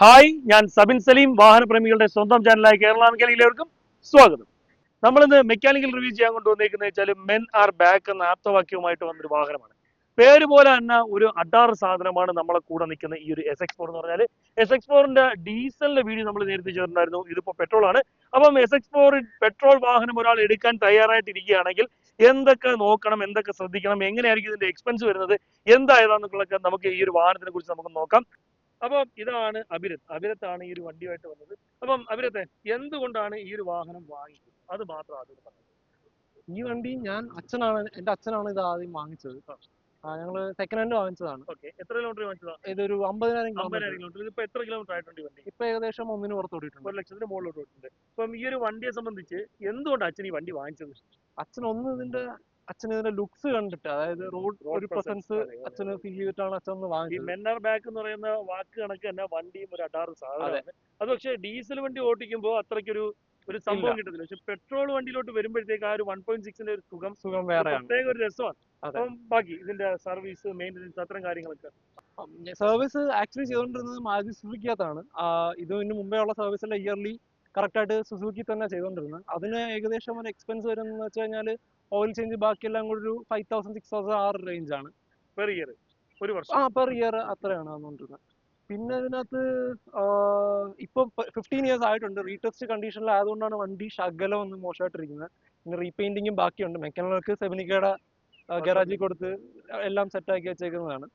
Hi ഞാൻ സബിൻ സലീം വാഹനപ്രേമികളുടെ സ്വന്തം ചാനലായ കേരള മെക്കാനിക്കലേവർക്കും സ്വാഗതം. നമ്മൾ ഇന്ന് മെക്കാനിക്കൽ റിവ്യൂ ചെയ്യാൻ കൊണ്ടുവന്നേക്കുന്നത് വെച്ചാൽ മെൻ ആർ ബാക്ക് എന്ന ആപ്തവാക്യവുമായിട്ട് വന്നൊരു വാഹനമാണ്. പേര് പോലെ തന്നെ ഒരു അഡാർ സാധനമാണ് നമ്മളെ കൂടെ നിൽക്കുന്ന ഈ ഒരു എസ് എക്സ് ഫോർ എന്ന് പറഞ്ഞാൽ എസ് എക്സ് ഫോറിന്റെ ഡീസലിന്റെ വീഡിയോ നമ്മൾ നേരത്തെ ചേർന്നിട്ടുണ്ടായിരുന്നു ഇതിപ്പോ പെട്രോൾ ആണ് അപ്പം എസ് എക്സ് ഫോർ പെട്രോൾ വാഹനം ഒരാൾ എടുക്കാൻ തയ്യാറായിട്ടിരിക്കുകയാണെങ്കിൽ എന്തൊക്കെ നോക്കണം എന്തൊക്കെ ശ്രദ്ധിക്കണം എങ്ങനെയായിരിക്കും ഇതിന്റെ എക്സ്പെൻസ് വരുന്നത് എന്തായതാന്നൊക്കെ നമുക്ക് ഈ ഒരു വാഹനത്തിനെ കുറിച്ച് നമുക്ക് നോക്കാം. അപ്പം ഇതാണ് അഭിരത്. അഭിരത്താണ് ഈ ഒരു വണ്ടിയുമായിട്ട് വന്നത്. അപ്പം അഭിരത്തെ എന്തുകൊണ്ടാണ് ഈ ഒരു വാഹനം വാങ്ങിച്ചത്? അത് മാത്രം ആദ്യം പറഞ്ഞത് ഈ വണ്ടി ഞാൻ അച്ഛനാണ് എന്റെ അച്ഛനാണ് ഇത് ആദ്യം വാങ്ങിച്ചത്. ഞങ്ങൾ സെക്കൻഡ് ഹാൻഡ് വാങ്ങിച്ചതാണ്. ഓക്കെ. എത്ര കിലോമീറ്റർ വാങ്ങിച്ചതാ ഇതൊരു അമ്പതിനായിരം അമ്പതിനായിരം കിലോമീറ്റർ കിലോമീറ്റർ എത്ര കിലോമീറ്റർ ആയിട്ടുണ്ട് വണ്ടി? ഇപ്പൊ ഏകദേശം ഒന്നിന് പുറത്ത് ഓടിയിട്ടുണ്ട് ഒരു ലക്ഷത്തിന് മുകളിലോട്ട് ഓടിയിട്ടുണ്ട് അപ്പം ഈ ഒരു വണ്ടിയെ സംബന്ധിച്ച് എന്തുകൊണ്ട് അച്ഛൻ ഈ വണ്ടി വാങ്ങിച്ചത്? അച്ഛൻ ഒന്ന് ഇതിന്റെ അച്ഛൻ ഇതിന്റെ ലുക്സ് കണ്ടിട്ട് അതായത് റോഡ് ഒരു പ്രസൻസ് അച്ഛന് ഫീൽ ചെയ്തിട്ടാണ് അച്ഛൻ വാങ്ങിയത് മെന്നർ ബാക്ക് എന്ന് പറയുന്ന വാക്ക് കണക്ക് തന്നെ വണ്ടിയും ഒരു അടാറ് സാധനമാണ്. അത്. പക്ഷേ ഡീസൽ വണ്ടി ഓടിക്കുമ്പോൾ അത്രയ്ക്കൊരു ഒരു സംഭവം. കിട്ടത്തില്ല. പക്ഷെ പെട്രോൾ വണ്ടിയിലോട്ട് വരുമ്പോഴത്തേക്ക് ആ ഒരു വൺ പോയിന്റ് സിക്സിന്റെ ഒരു സുഖം സുഖം വേറെ പ്രത്യേക ഒരു രസമാണ്. അപ്പം ബാക്കി ഇതിന്റെ സർവീസ് മെയിന്റെനൻസ് അത്തരം കാര്യങ്ങളൊക്കെ. സർവീസ് ആക്ച്വലി ചെയ്തുകൊണ്ടിരുന്നത് മാരുതി സുസുക്കിയകത്താണ് ഇതിന് മുമ്പേ ഉള്ള സർവീസിലെ ഇയർലി കറക്റ്റ് സുസൂക്കി തന്നെ ചെയ്തുകൊണ്ടിരുന്നത് അതിന് ഏകദേശം ഒരു എക്സ്പെൻസ് വരുന്നത് വെച്ച് കഴിഞ്ഞാൽ ഓയിൽ ചേഞ്ച് ബാക്കിയെല്ലാം കൂടി ഒരു ഫൈവ് തൗസൻഡ് സിക്സ് തൗസൻഡ് ആ റേഞ്ച് ആണ്. പെർ ഇയർ ഒരു വർഷം? ആ പെർ ഇയർ അത്രയാണ് വന്നുകൊണ്ടിരുന്നത് പിന്നെ ഇതിനകത്ത് ഇപ്പൊ ഫിഫ്റ്റീൻ ഇയേഴ്സ് ആയിട്ടുണ്ട്. റീടെസ്റ്റ് കണ്ടീഷനിൽ ആയതുകൊണ്ടാണ് വണ്ടി ശകലം ഒന്ന് മോശമായിട്ടിരിക്കുന്നത് പിന്നെ റീപെയിന്റിങ്ങും ബാക്കിയുണ്ട്. മെക്കാനികൾക്ക് സെവനിക്കയുടെ ഗറാജിൽ കൊടുത്ത് എല്ലാം സെറ്റ് ആക്കി വെച്ചേക്കുന്നതാണ്.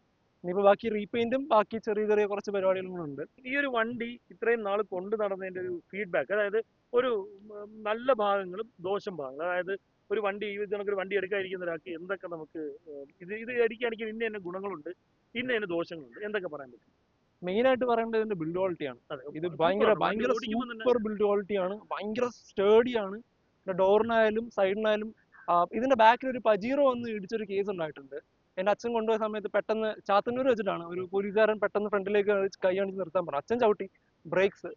ഇനിയിപ്പോ ബാക്കി റീപെയിന്റും ബാക്കി ചെറിയ ചെറിയ കുറച്ച് പരിപാടികളും കൂടെ ഉണ്ട്. ഈ ഒരു വണ്ടി ഇത്രയും നാൾ കൊണ്ടു നടന്നതിന്റെ ഒരു ഫീഡ്ബാക്ക് അതായത് ഒരു നല്ല ഭാഗങ്ങളും ദോഷം ഭാഗങ്ങളും അതായത് ഒരു വണ്ടി ഈ ഒരു വണ്ടി എടുക്കാതിരിക്കുന്ന ഒരാൾക്ക് എന്തൊക്കെ നമുക്ക് ഇത് ഇത് അടിക്കുകയാണെങ്കിൽ ഇന്ന തന്നെ ഗുണങ്ങളുണ്ട് ഇന്ന തന്നെ ദോഷങ്ങളുണ്ട് എന്തൊക്കെ പറയാൻ പറ്റും? മെയിൻ ആയിട്ട് പറയേണ്ടത് ഇതിന്റെ ബിൽഡ് ക്വാളിറ്റി ആണ്. ഇത് ഭയങ്കര ഭയങ്കര സൂപ്പർ ബിൽഡ് ക്വാളിറ്റി ആണ്. ഭയങ്കര സ്റ്റേഡി ആണ്. ഡോറിനായാലും സൈഡിനായാലും ഇതിന്റെ ബാക്കിൽ ഒരു പജീറോ വന്ന് ഇടിച്ചൊരു കേസ് ഉണ്ടായിട്ടുണ്ട്. എന്റെ അച്ഛൻ കൊണ്ടുപോയ സമയത്ത് പെട്ടെന്ന് ചാത്തന്നൂർ വെച്ചിട്ടാണ്. ഒരു പോലീസുകാരൻ പെട്ടെന്ന് ഫ്രണ്ടിലേക്ക് കൈ കാണിച്ച് നിർത്താൻ പറഞ്ഞു. അച്ഛൻ ചവിട്ടി. ബ്രേക്സ്.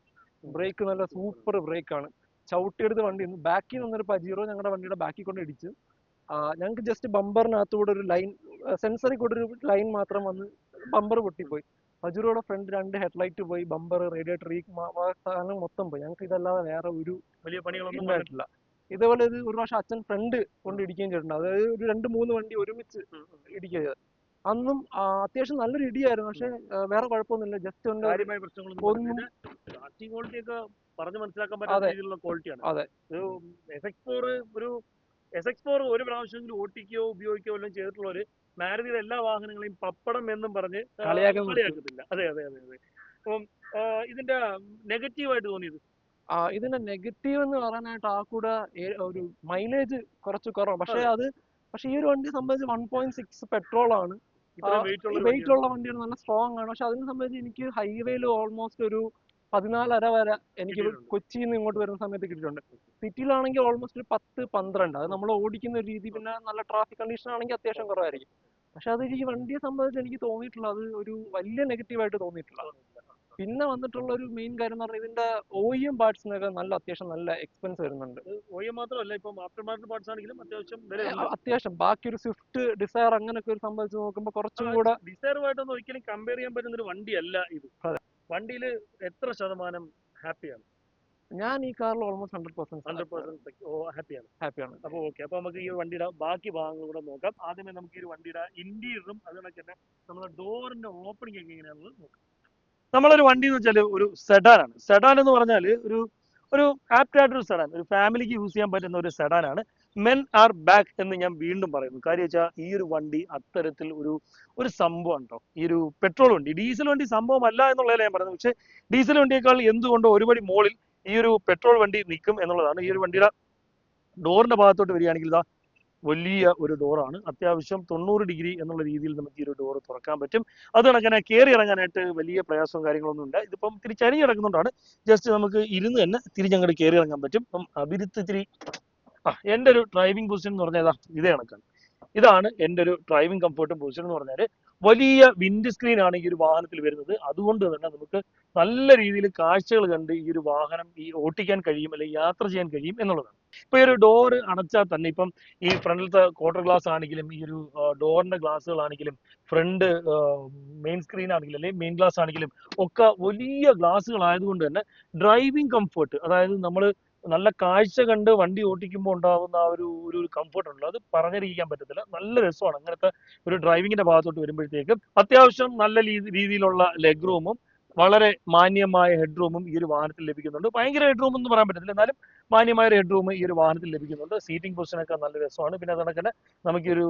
ബ്രേക്ക് നല്ല സൂപ്പർ ബ്രേക്ക് ആണ്. ചവിട്ടിയെടുത്ത് വണ്ടി ബാക്കിൽ നിന്നൊരു പജീറോ ഞങ്ങളുടെ വണ്ടിയുടെ ബാക്കിൽ കൊണ്ട് ഇടിച്ച് ഞങ്ങൾക്ക് ജസ്റ്റ് ബമ്പറിനകത്തൂടെ ഒരു ലൈൻ സെൻസറിൽ കൂടെ ഒരു ലൈൻ മാത്രം വന്ന് ബമ്പർ പൊട്ടിപ്പോയി. പജീറോയുടെ ഫ്രണ്ട് രണ്ട് ഹെഡ്ലൈറ്റ് പോയി ബമ്പർ റേഡിയേറ്റർ ഈ സാധനം മൊത്തം പോയി. ഞങ്ങൾക്ക് ഇതല്ലാതെ വേറെ ഒരു വലിയ പണികളൊന്നും ഉണ്ടായിട്ടില്ല ഇതേപോലെ ഇത് ഒരു പ്രാവശ്യം അച്ഛൻ ഫ്രണ്ട് കൊണ്ട് ഇടിക്കുകയും ചെയ്തിട്ടുണ്ട്. അതായത് ഒരു രണ്ട് മൂന്ന് വണ്ടി ഒരുമിച്ച് ഇടിക്കുക ചെയ്തത് അന്നും അത്യാവശ്യം നല്ലൊരു ഇടിയായിരുന്നു. പക്ഷെ വേറെ കുഴപ്പമൊന്നുമില്ല. ജസ്റ്റ് ഒന്ന് ഒന്നും- ഒക്കെ മനസ്സിലാക്കാൻ പറ്റുന്ന രീതിയിലുള്ള ക്വാളിറ്റിയാണ് അതെ. ഒരു എസ് ഫോർ ഒരു എസ് ഫോർ ഒരു പ്രാവശ്യമെങ്കിലും ഓട്ടിക്കുകയോ ഉപയോഗിക്കുകയോ എല്ലാം ചെയ്തിട്ടുള്ളവര് മാരുതിയുടെ എല്ലാ വാഹനങ്ങളെയും പപ്പടം എന്നും പറഞ്ഞ് കളിയാക്കത്തില്ല. അതെ അതെ അതെ അതെ. അപ്പം ഇതിന്റെ നെഗറ്റീവായിട്ട് തോന്നിയത്? ഇതിന്റെ നെഗറ്റീവ് എന്ന് പറയാനായിട്ട് ആ കൂടെ ഒരു മൈലേജ് കുറച്ച് കുറവാണ് പക്ഷെ അത്. പക്ഷെ ഈ ഒരു വണ്ടി സംബന്ധിച്ച് വൺ പോയിന്റ് സിക്സ് പെട്രോൾ ആണ്. വെയിറ്റ് ഉള്ള വണ്ടിയാണ്. നല്ല സ്ട്രോങ് ആണ്. പക്ഷെ അതിനെ സംബന്ധിച്ച് എനിക്ക് ഹൈവേയിൽ ഓൾമോസ്റ്റ് ഒരു പതിനാലര വരെ എനിക്ക്. കൊച്ചിയിൽ നിന്ന് ഇങ്ങോട്ട് വരുന്ന സമയത്ത് കിട്ടിയിട്ടുണ്ട്. സിറ്റിയിലാണെങ്കിൽ ഓൾമോസ്റ്റ് ഒരു പത്ത് പന്ത്രണ്ട്. അത് നമ്മൾ ഓടിക്കുന്ന ഒരു രീതി പിന്നെ നല്ല ട്രാഫിക് കണ്ടീഷൻ ആണെങ്കിൽ അത്യാവശ്യം കുറവായിരിക്കും. പക്ഷെ അത് ഈ വണ്ടിയെ സംബന്ധിച്ച് എനിക്ക് തോന്നിയിട്ടുള്ള അത് ഒരു വലിയ നെഗറ്റീവ് ആയിട്ട് തോന്നിയിട്ടില്ല പിന്നെ വന്നിട്ടുള്ള ഒരു മെയിൻ കാര്യം എന്ന് പറഞ്ഞാൽ ഇതിന്റെ ഓയിഎം പാർട്സിനൊക്കെ നല്ല അത്യാവശ്യം നല്ല എക്സ്പെൻസ് വരുന്നുണ്ട്. OE മാത്രമല്ല ഇപ്പം ആഫ്റ്റർ മാർക്കറ്റ് പാർട്സ് ആണെങ്കിലും അത്യാവശ്യം അത്യാവശ്യം. ബാക്കി ഒരു സ്വിഫ്റ്റ് ഡിസയർ അങ്ങനെയൊക്കെ ഒരു സംബന്ധിച്ച് നോക്കുമ്പോൾ കുറച്ചും കൂടെ ഡിസയറുമായിട്ടൊന്നും ഒരിക്കലും കമ്പയർ ചെയ്യാൻ പറ്റുന്ന ഒരു വണ്ടിയല്ല ഇത്. വണ്ടിയിൽ എത്ര ശതമാനം ഹാപ്പിയാണ് ഞാൻ ഈ കാറിൽ almost hundred percent hundred percent ഹാപ്പിയാണ് ഹാപ്പിയാണ് അപ്പോൾ ഓക്കെ അപ്പോൾ നമുക്ക് ഈ വണ്ടിയുടെ ബാക്കി ഭാഗങ്ങൾ കൂടെ നോക്കാം. ആദ്യമേ നമുക്ക് ഈ വണ്ടിയുടെ ഇന്റീരിയറും അതുപോലെ തന്നെ നമ്മുടെ ഡോറിന്റെ ഓപ്പണിംഗ് ഒക്കെ എങ്ങനെയാണെന്ന് നോക്കാം. നമ്മളൊരു വണ്ടി എന്ന് വെച്ചാൽ ഒരു സെഡാൻ ആണ്. സെഡാൻ എന്ന് പറഞ്ഞാൽ ഒരു ഒരു ആപ്റ്റ് സെഡാൻ ഒരു ഫാമിലിക്ക് യൂസ് ചെയ്യാൻ പറ്റുന്ന ഒരു സെഡാൻ ആണ്. മെൻ ആർ ബാക്ക് എന്ന് ഞാൻ വീണ്ടും പറയുന്നു. കാര്യം വെച്ചാൽ ഈ ഒരു വണ്ടി അത്തരത്തിൽ ഒരു ഒരു സംഭവം ഉണ്ടോ? ഈ ഒരു പെട്രോൾ വണ്ടി. ഡീസൽ വണ്ടി സംഭവമല്ല എന്നുള്ളതല്ല ഞാൻ പറയുന്നത് പക്ഷേ ഡീസൽ വണ്ടിയേക്കാൾ എന്തുകൊണ്ടോ ഒരുപടി മുകളിൽ ഈ ഒരു പെട്രോൾ വണ്ടി നിൽക്കും എന്നുള്ളതാണ്. ഈ ഒരു വണ്ടിയുടെ ഡോറിന്റെ ഭാഗത്തോട്ട് വരികയാണെങ്കിൽ ഇതാ വലിയ ഒരു ഡോറാണ് അത്യാവശ്യം തൊണ്ണൂറ് ഡിഗ്രി എന്നുള്ള രീതിയിൽ നമുക്ക് ഈ ഒരു ഡോർ തുറക്കാൻ പറ്റും. അത് കണക്കിനെ കയറി ഇറങ്ങാനായിട്ട് വലിയ പ്രയാസവും കാര്യങ്ങളൊന്നും ഇല്ല. ഇതിപ്പം ഇത്തിരി ജസ്റ്റ് നമുക്ക് ഇരുന്ന് തന്നെ തിരിഞ്ഞങ്ങോട്ട് കയറി ഇറങ്ങാൻ പറ്റും. അപ്പം അഭിരുത്ത് ഇത്തിരി ആ എന്റെ ഒരു ഡ്രൈവിംഗ് പൊസിഷൻ എന്ന് പറഞ്ഞാൽ ഇതാ ഇതേ കണക്കാണ്. ഇതാണ് എന്റെ ഒരു ഡ്രൈവിംഗ് കംഫർട്ടും പൊസിഷൻ എന്ന് പറഞ്ഞാൽ വലിയ വിൻഡ് സ്ക്രീൻ ആണ് ഈ ഒരു വാഹനത്തിൽ വരുന്നത്. അതുകൊണ്ട് തന്നെ നമുക്ക് നല്ല രീതിയിൽ കാഴ്ചകൾ കണ്ട് ഈ ഒരു വാഹനം ഈ ഓട്ടിക്കാൻ കഴിയും അല്ലെങ്കിൽ യാത്ര ചെയ്യാൻ കഴിയും എന്നുള്ളതാണ്. ഇപ്പൊ ഈ ഒരു ഡോർ അടച്ചാൽ തന്നെ ഇപ്പം ഈ ഫ്രണ്ടിലത്തെ ക്വാർട്ടർ ഗ്ലാസ് ആണെങ്കിലും ഈ ഒരു ഡോറിന്റെ ഗ്ലാസ്സുകളാണെങ്കിലും ഫ്രണ്ട് മെയിൻ സ്ക്രീൻ ആണെങ്കിലും അല്ലെങ്കിൽ മെയിൻ ഗ്ലാസ് ആണെങ്കിലും ഒക്കെ വലിയ ഗ്ലാസ്സുകൾ ആയതുകൊണ്ട് തന്നെ ഡ്രൈവിംഗ് കംഫർട്ട് അതായത് നമ്മൾ നല്ല കാഴ്ച കണ്ട് വണ്ടി ഓട്ടിക്കുമ്പോൾ ഉണ്ടാകുന്ന ആ ഒരു ഒരു കംഫർട്ട് ഉണ്ടല്ലോ. അത് പറഞ്ഞറിയിക്കാൻ പറ്റത്തില്ല. നല്ല രസമാണ്. അങ്ങനത്തെ ഒരു ഡ്രൈവിങ്ങിന്റെ ഭാഗത്തോട്ട് വരുമ്പോഴത്തേക്കും അത്യാവശ്യം നല്ല രീതി- രീതിയിലുള്ള ലെഗ് റൂമും വളരെ മാന്യമായ ഹെഡ്റൂമും ഈ ഒരു വാഹനത്തിൽ ലഭിക്കുന്നുണ്ട്. ഭയങ്കര ഹെഡ്റൂം എന്ന് പറയാൻ പറ്റത്തില്ല. എന്നാലും മാന്യമായ ഒരു ഹെഡ്റൂം ഈ ഒരു വാഹനത്തിൽ ലഭിക്കുന്നുണ്ട്. സീറ്റിംഗ് പൊസിഷനൊക്കെ നല്ല രസമാണ്. പിന്നെ അതുകൊണ്ട് തന്നെ നമുക്കൊരു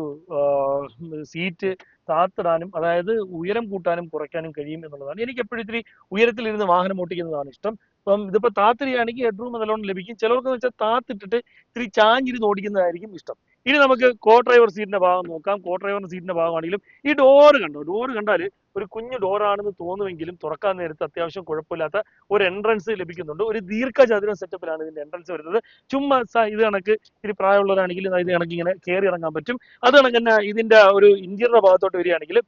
സീറ്റ് താത്തിടാനും അതായത് ഉയരം കൂട്ടാനും കുറയ്ക്കാനും കഴിയും എന്നുള്ളതാണ്. എനിക്ക് എപ്പോഴും ഇത്തിരി ഉയരത്തിലിരുന്ന് വാഹനം ഓട്ടിക്കുന്നതാണ് ഇഷ്ടം. ഇപ്പം ഇതിപ്പോൾ താത്തിരിയാണെങ്കിൽ ഹെഡ്റൂം നല്ലോണം ലഭിക്കും. ചിലർക്ക് വെച്ചാൽ താത്തിട്ടിട്ട് ഇത്തിരി ചാഞ്ഞിരുന്ന് ഓടിക്കുന്നതായിരിക്കും ഇഷ്ടം. ഇനി നമുക്ക് കോ ഡ്രൈവർ സീറ്റിന്റെ ഭാഗം നോക്കാം. കോ ഡ്രൈവറിന്റെ സീറ്റിന്റെ ഭാഗമാണെങ്കിലും ഈ ഡോറ് കണ്ടോ? ഡോറ് കണ്ടാൽ ഒരു കുഞ്ഞു ഡോറാണെന്ന് തോന്നുമെങ്കിലും തുറക്കാൻ നേരത്ത് അത്യാവശ്യം കുഴപ്പമില്ലാത്ത ഒരു എൻട്രൻസ് ലഭിക്കുന്നുണ്ട്. ഒരു ദീർഘചതുരം സെറ്റപ്പിലാണ് ഇതിന്റെ എൻട്രൻസ് വരുന്നത്. ചുമ്മാ ഇത് കണക്ക് ഇത്തിരി പ്രായമുള്ളവരാണെങ്കിൽ ഇത് കണക്ക് ഇങ്ങനെ കയറി ഇറങ്ങാൻ പറ്റും. അത് കണക്ക് തന്നെ ഇതിന്റെ ഒരു ഇന്റീരിയർ ഭാഗത്തോട്ട് വരികയാണെങ്കിൽ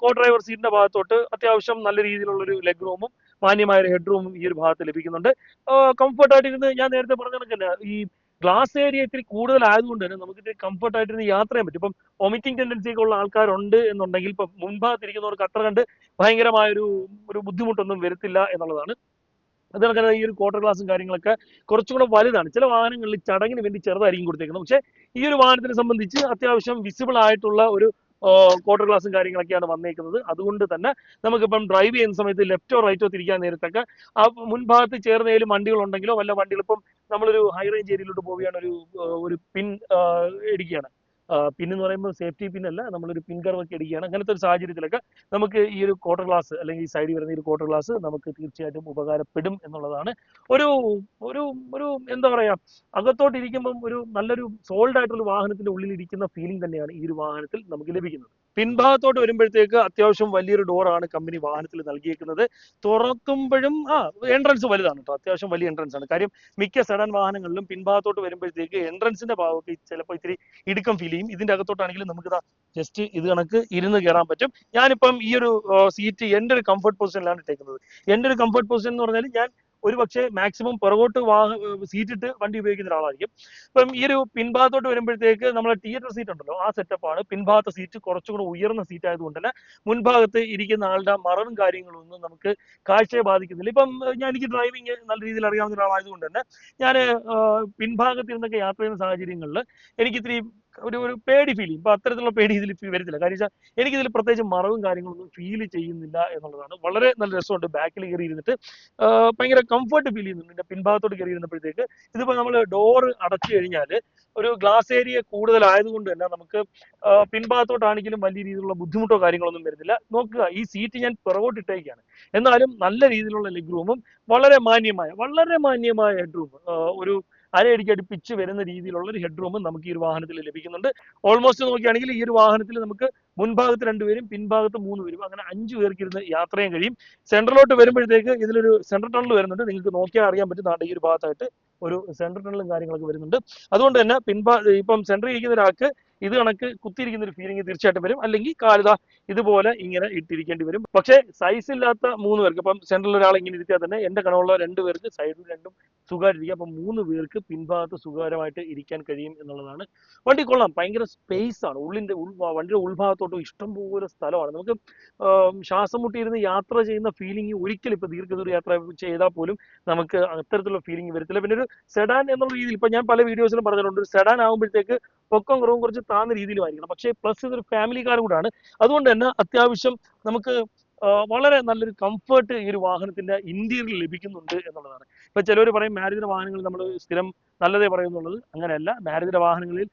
കോ ഡ്രൈവർ സീറ്റിന്റെ ഭാഗത്തോട്ട് അത്യാവശ്യം നല്ല രീതിയിലുള്ള ഒരു ലെഗ് റൂമും മാന്യമായ ഒരു ഹെഡ് റൂമും ഈ ഒരു ഭാഗത്ത് ലഭിക്കുന്നുണ്ട്. കംഫർട്ടായിട്ട് ഇരുന്ന് ഞാൻ നേരത്തെ പറഞ്ഞ കണക്ക് തന്നെ ഈ ഗ്ലാസ് ഏരിയ ഇത്തിരി കൂടുതലായതുകൊണ്ട് തന്നെ നമുക്ക് ഇത്തിരി കംഫർട്ട് ആയിട്ട് യാത്ര ചെയ്യാൻ പറ്റും. ഇപ്പം വൊമിറ്റിംഗ് ടെൻഡൻസി ഒക്കെ ഉള്ള ആൾക്കാരുണ്ട് എന്നുണ്ടെങ്കിൽ ഇപ്പം മുൻഭാഗത്തിരിക്കുന്നവർക്ക് അത്ര കണ്ട് ഭയങ്കരമായ ഒരു ഒരു ബുദ്ധിമുട്ടൊന്നും വരത്തില്ല എന്നുള്ളതാണ്. അത് കണക്ക് ഈ ഒരു ക്വാർട്ടർ ഗ്ലാസും കാര്യങ്ങളൊക്കെ കുറച്ചും കൂടെ വലുതാണ്. ചില വാഹനങ്ങളിൽ ചടങ്ങിന് വേണ്ടി ചെറുതായിരിക്കും കൊടുത്തേക്കുന്നത്. പക്ഷേ ഈ ഒരു വാഹനത്തിനെ സംബന്ധിച്ച് അത്യാവശ്യം വിസിബിൾ ആയിട്ടുള്ള ഒരു ക്വാർട്ടർ ഗ്ലാസും കാര്യങ്ങളൊക്കെയാണ് വന്നേക്കുന്നത്. അതുകൊണ്ട് തന്നെ നമുക്കിപ്പം ഡ്രൈവ് ചെയ്യുന്ന സമയത്ത് ലെഫ്റ്റോ റൈറ്റോ തിരിക്കാൻ നേരത്തൊക്കെ ആ മുൻഭാഗത്ത് ചേർന്ന ഏതെങ്കിലും വണ്ടികൾ ഉണ്ടെങ്കിലോ വല്ല വണ്ടികൾ ഇപ്പം നമ്മളൊരു ഹൈ റേഞ്ച് ഏരിയയിലോട്ട് പോവുകയാണ് ഒരു ഒരു പിൻ ഇടിക്കുകയാണ്. പിൻ എന്ന് പറയുമ്പോൾ സേഫ്റ്റി പിൻ അല്ല നമ്മളൊരു പിൻ കർവൊക്കെ ഇടിക്കുകയാണ് അങ്ങനത്തെ ഒരു സാഹചര്യത്തിലൊക്കെ നമുക്ക് ഈ ഒരു ക്വാർട്ടർ ഗ്ലാസ് അല്ലെങ്കിൽ ഈ സൈഡിൽ വരുന്ന ഈ ഒരു ക്വാർട്ടർ ഗ്ലാസ് നമുക്ക് തീർച്ചയായിട്ടും ഉപകാരപ്പെടും എന്നുള്ളതാണ്. ഒരു ഒരു ഒരു എന്താ പറയാ അകത്തോട്ട് ഇരിക്കുമ്പം ഒരു നല്ലൊരു സോൾഡ് ആയിട്ടുള്ള വാഹനത്തിന്റെ ഉള്ളിൽ ഇരിക്കുന്ന ഫീലിംഗ് തന്നെയാണ് ഈ ഒരു വാഹനത്തിൽ നമുക്ക് ലഭിക്കുന്നത്. പിൻഭാഗത്തോട്ട് വരുമ്പോഴത്തേക്ക് അത്യാവശ്യം വലിയൊരു ഡോറാണ് കമ്പനി വാഹനത്തിൽ നൽകിയിരിക്കുന്നത് തുറക്കുമ്പോഴും ആ എൻട്രൻസ് വലുതാണ് കേട്ടോ അത്യാവശ്യം വലിയ എൻട്രൻസ് ആണ്. കാര്യം മിക്ക സെഡൻ വാഹനങ്ങളിലും പിൻഭാഗത്തോട്ട് വരുമ്പോഴത്തേക്ക് എൻട്രൻസിന്റെ ഭാഗമൊക്കെ ചിലപ്പോൾ ഇത്തിരി ഇടുക്കം ഫീൽ ചെയ്യും. ഇതിന്റെ അകത്തോട്ടാണെങ്കിലും നമുക്ക് ജസ്റ്റ് ഇത് കണക്ക് ഇരുന്ന് കയറാൻ പറ്റും. ഞാനിപ്പം ഈ ഒരു സീറ്റ് എന്റെ ഒരു കംഫർട്ട് പൊസിഷനിലാണ് ഇട്ടേക്കുന്നത്. എന്റെ ഒരു കംഫർട്ട് പൊസിഷൻ എന്ന് പറഞ്ഞാൽ ഞാൻ ഒരു പക്ഷേ മാക്സിമം പുറകോട്ട് വാഹ സീറ്റ് ഇട്ട് വണ്ടി ഉപയോഗിക്കുന്ന ഒരാളായിരിക്കും. ഇപ്പം ഈ ഒരു പിൻഭാഗത്തോട്ട് വരുമ്പോഴത്തേക്ക് നമ്മൾ തിയേറ്റർ സീറ്റ് ഉണ്ടല്ലോ ആ സെറ്റപ്പാണ് പിൻഭാഗത്തെ സീറ്റ് കുറച്ചുകൂടെ ഉയർന്ന സീറ്റ് ആയതുകൊണ്ട് തന്നെ മുൻഭാഗത്ത് ഇരിക്കുന്ന ആളുടെ മറവും കാര്യങ്ങളും ഒന്നും നമുക്ക് കാഴ്ചയെ ബാധിക്കുന്നില്ല. ഇപ്പം ഞാൻ എനിക്ക് ഡ്രൈവിംഗ് നല്ല രീതിയിൽ അറിയാവുന്ന ഒരാളായതുകൊണ്ട് തന്നെ ഞാൻ പിൻഭാഗത്ത് ഇരുന്നൊക്കെ യാത്ര ചെയ്യുന്ന സാഹചര്യങ്ങളിൽ എനിക്ക് ഇത്തിരി ഒരു ഒരു പേടി ഫീൽ ചെയ്യും. ഇപ്പൊ അത്തരത്തിലുള്ള പേടി ഇതിൽ വരത്തില്ല. കാര്യം വെച്ചാൽ എനിക്കിതിൽ പ്രത്യേകിച്ച് മറവും കാര്യങ്ങളൊന്നും ഫീൽ ചെയ്യുന്നില്ല എന്നുള്ളതാണ്. വളരെ നല്ല രസമുണ്ട് ബാക്കിൽ കയറി ഇരുന്നിട്ട്. ഭയങ്കര കംഫർട്ട് ഫീൽ ചെയ്യുന്നുണ്ട്. എന്റെ പിൻഭാഗത്തോട്ട് കയറി ഇരുന്നപ്പോഴത്തേക്ക് ഇതിപ്പോ നമ്മൾ ഡോർ അടച്ചു കഴിഞ്ഞാൽ ഒരു ഗ്ലാസ് ഏരിയ കൂടുതലായതുകൊണ്ട് തന്നെ നമുക്ക് പിൻഭാഗത്തോട്ടാണെങ്കിലും വലിയ രീതിയിലുള്ള ബുദ്ധിമുട്ടോ കാര്യങ്ങളൊന്നും വരുന്നില്ല. നോക്കുക ഈ സീറ്റ് ഞാൻ പിറകോട്ട് ഇട്ടേക്കാണ്. എന്നാലും നല്ല രീതിയിലുള്ള ലെഗ് റൂമും വളരെ മാന്യമായ വളരെ മാന്യമായ ഹെഡ് റൂം ഒരു അരയടിക്ക് അടുപ്പിച്ച് വരുന്ന രീതിയിലുള്ള ഒരു ഹെഡ് റൂം നമുക്ക് ഈ ഒരു വാഹനത്തിൽ ലഭിക്കുന്നുണ്ട്. ഓൾമോസ്റ്റ് നോക്കുകയാണെങ്കിൽ ഈ ഒരു വാഹനത്തിൽ നമുക്ക് മുൻഭാഗത്ത് രണ്ടുപേരും പിൻഭാഗത്ത് മൂന്ന് പേരും അങ്ങനെ അഞ്ചു പേർക്ക് ഇരുന്ന് യാത്രയും കഴിയും. സെൻട്രലോട്ട് വരുമ്പോഴത്തേക്ക് ഇതിലൊരു സെൻട്രൽ ടണൽ വരുന്നുണ്ട്. നിങ്ങൾക്ക് നോക്കിയാൽ അറിയാൻ പറ്റും. നാട്ടെ ഈ ഒരു ഭാഗത്തായിട്ട് ഒരു സെൻട്രൽ ടണലും കാര്യങ്ങളൊക്കെ വരുന്നുണ്ട്. അതുകൊണ്ട് തന്നെ പിൻഭാഗം ഇപ്പം സെൻട്രൽ ഇരിക്കുന്ന ഒരാൾക്ക് ഇത് കണക്ക് കുത്തിയിരിക്കുന്ന ഒരു ഫീലിംഗ് തീർച്ചയായിട്ടും വരും. അല്ലെങ്കിൽ കാലുത ഇതുപോലെ ഇങ്ങനെ ഇട്ടിരിക്കേണ്ടി വരും. പക്ഷെ സൈസ് ഇല്ലാത്ത മൂന്ന് പേർക്ക് ഇപ്പം സെൻട്രൽ ഒരാൾ ഇങ്ങനെ ഇരുത്തിയാൽ തന്നെ എന്റെ കണമുള്ള രണ്ട് പേർക്ക് സൈഡിൽ രണ്ടും സുഖമായിട്ടിരിക്കും. അപ്പം മൂന്ന് പേർക്ക് പിൻഭാഗത്ത് സുഖകരമായിട്ട് ഇരിക്കാൻ കഴിയും എന്നുള്ളതാണ്. വണ്ടി കൊള്ളാം. ഭയങ്കര സ്പേസ് ആണ്. ഉള്ളിന്റെ ഉൾ വണ്ടിയുടെ ഉൾഭാഗത്തോട്ടും ഇഷ്ടംപോലെ സ്ഥലമാണ്. നമുക്ക് ശ്വാസം മുട്ടിയിരുന്ന് യാത്ര ചെയ്യുന്ന ഫീലിംഗ് ഒരിക്കലും ഇപ്പൊ ദീർഘദൂര യാത്ര ചെയ്താൽ പോലും നമുക്ക് അത്തരത്തിലുള്ള ഫീലിംഗ് വരത്തില്ല. പിന്നെ ഒരു സെഡാൻ എന്നുള്ള രീതിയിൽ ഇപ്പൊ ഞാൻ പല വീഡിയോസിലും പറഞ്ഞിട്ടുണ്ട്. ഒരു സെഡാൻ ആകുമ്പോഴത്തേക്ക് പൊക്കം കുറവും കുറച്ച് താന്ന രീതിയിലുമായിരിക്കണം പക്ഷേ പ്ലസ് ഇതൊരു ഫാമിലി കാർ കൂടാണ്. അതുകൊണ്ട് തന്നെ അത്യാവശ്യം നമുക്ക് വളരെ നല്ലൊരു കംഫർട്ട് ഈ ഒരു വാഹനത്തിന്റെ ഇന്റീരിയർ ലഭിക്കുന്നുണ്ട് എന്നുള്ളതാണ്. ഇപ്പൊ ചിലവർ പറയും മാരുതിയുടെ വാഹനങ്ങൾ നമ്മൾ സ്ഥിരം നല്ലതേ പറയുന്നുള്ളത്. അങ്ങനെയല്ല. മാരുതിയുടെ വാഹനങ്ങളിൽ